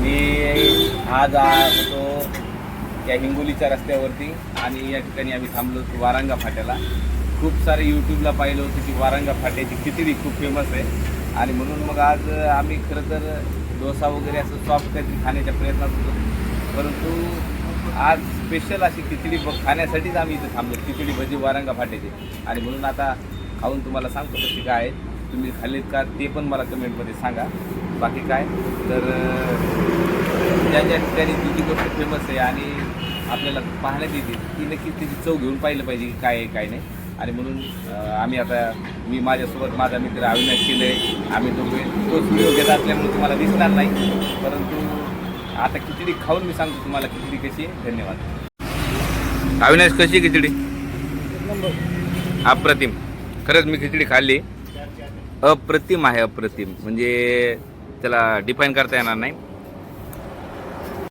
मी आज आ- होतो या हिंगोलीच्या रस्त्यावरती आणि या ठिकाणी आम्ही थांबलो होतो वारांगा फाट्याला. खूप सारे यूट्यूबला पाहिलं होतं की वारांगा फाट्याची खिचडी खूप फेमस आहे. आणि म्हणून मग आज आम्ही खरं तर डोसा वगैरे असं सॉफ्ट काहीतरी खाण्याच्या प्रयत्नात होतो. परंतु आज स्पेशल अशी खिचडी ब खाण्यासाठीच आम्ही इथे थांबलो खिचडी भजी वारंगा फाट्याची. आणि म्हणून आता खाऊन तुम्हाला सांगतो कशी काय आहे. तुम्ही खाल्लीत का ते पण मला कमेंटमध्ये सांगा. बाकी काय? तर ज्या ज्या ठिकाणी जी जी गोष्ट फेमस आहे आणि आपल्याला पाहण्यात येते ती नक्कीच त्याची चव घेऊन पाहिलं पाहिजे की काय आहे काय नाही. आणि म्हणून आम्ही आता मी माझ्यासोबत माझा मित्र अविनाश केलं आहे. आम्ही दोघे तोच व्हिडिओ घेत असल्यामुळे तुम्हाला दिसणार नाही. परंतु आता खिचडी खाऊन मी सांगतो तुम्हाला खिचडी कशी आहे. धन्यवाद. अविनाश कशी आहे खिचडी? अप्रतिम. खरंच मी खिचडी खाल्ली. अप्रतिम आहे अप्रतिम. म्हणजे त्याला डिफाईन करता येणार नाही.